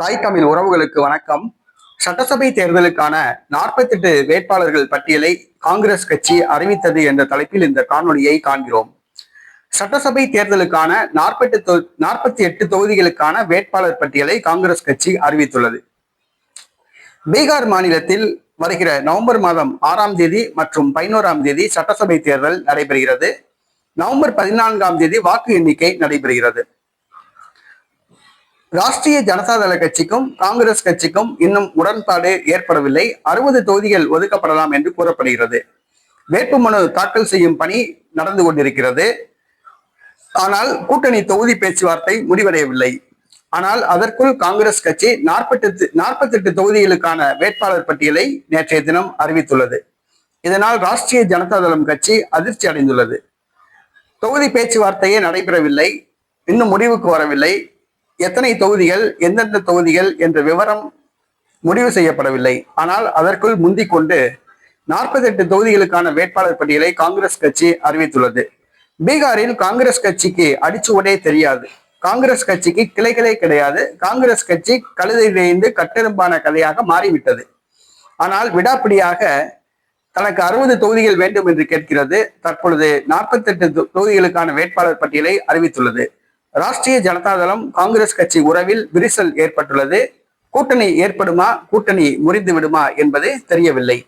தாய் தமிழ் உறவுகளுக்கு வணக்கம். சட்டசபை தேர்தலுக்கான நாற்பத்தெட்டு வேட்பாளர்கள் பட்டியலை காங்கிரஸ் கட்சி அறிவித்தது என்ற தலைப்பில் இந்த காணொலியை காண்கிறோம். சட்டசபை தேர்தலுக்கான நாற்பத்தி நாற்பத்தி எட்டு தொகுதிகளுக்கான வேட்பாளர் பட்டியலை காங்கிரஸ் கட்சி அறிவித்துள்ளது. பீகார் மாநிலத்தில் வருகிற நவம்பர் மாதம் ஆறாம் தேதி மற்றும் பதினோராம் தேதி சட்டசபை தேர்தல் நடைபெறுகிறது. நவம்பர் பதினான்காம் தேதி வாக்கு எண்ணிக்கை நடைபெறுகிறது. ராஷ்டிரிய ஜனதா தள கட்சிக்கும் காங்கிரஸ் கட்சிக்கும் இன்னும் உடன்பாடு ஏற்படவில்லை. அறுபது தொகுதிகள் ஒதுக்கப்படலாம் என்று கூறப்படுகிறது. வேட்புமனு தாக்கல் செய்யும் பணி நடந்து கொண்டிருக்கிறது. ஆனால் கூட்டணி தொகுதி பேச்சுவார்த்தை முடிவடையவில்லை. ஆனால் அதற்குள் காங்கிரஸ் கட்சி நாற்பத்தெட்டு நாற்பத்தெட்டு தொகுதிகளுக்கான வேட்பாளர் பட்டியலை நேற்றைய தினம் அறிவித்துள்ளது. இதனால் ராஷ்டிரிய ஜனதா தளம் கட்சி அதிர்ச்சி அடைந்துள்ளது. தொகுதி பேச்சுவார்த்தையே நடைபெறவில்லை. இன்னும் முடிவுக்கு வரவில்லை. எத்தனை தொகுதிகள் எந்தெந்த தொகுதிகள் என்ற விவரம் முடிவு செய்யப்படவில்லை. ஆனால் அதற்குள் முந்திக் கொண்டு நாற்பத்தெட்டு தொகுதிகளுக்கான வேட்பாளர் பட்டியலை காங்கிரஸ் கட்சி அறிவித்துள்ளது. பீகாரில் காங்கிரஸ் கட்சிக்கு அடிச்சுவடே தெரியாது. காங்கிரஸ் கட்சிக்கு கிளைகளே கிடையாது. காங்கிரஸ் கட்சி கழுதை தேய்ந்து கட்டெரும்பான கதையாக மாறிவிட்டது. ஆனால் விடாப்பிடியாக தனக்கு அறுபது தொகுதிகள் வேண்டும் என்று கேட்கிறது. தற்பொழுது நாற்பத்தெட்டு தொகுதிகளுக்கான வேட்பாளர் பட்டியலை அறிவித்துள்ளது. ராஷ்டிரிய ஜனதா தளம் காங்கிரஸ் கட்சி உறவில் விரிசல் ஏற்பட்டுள்ளது. கூட்டணி ஏற்படுமா? கூட்டணி முறிந்து விடுமா என்பது தெரியவில்லை.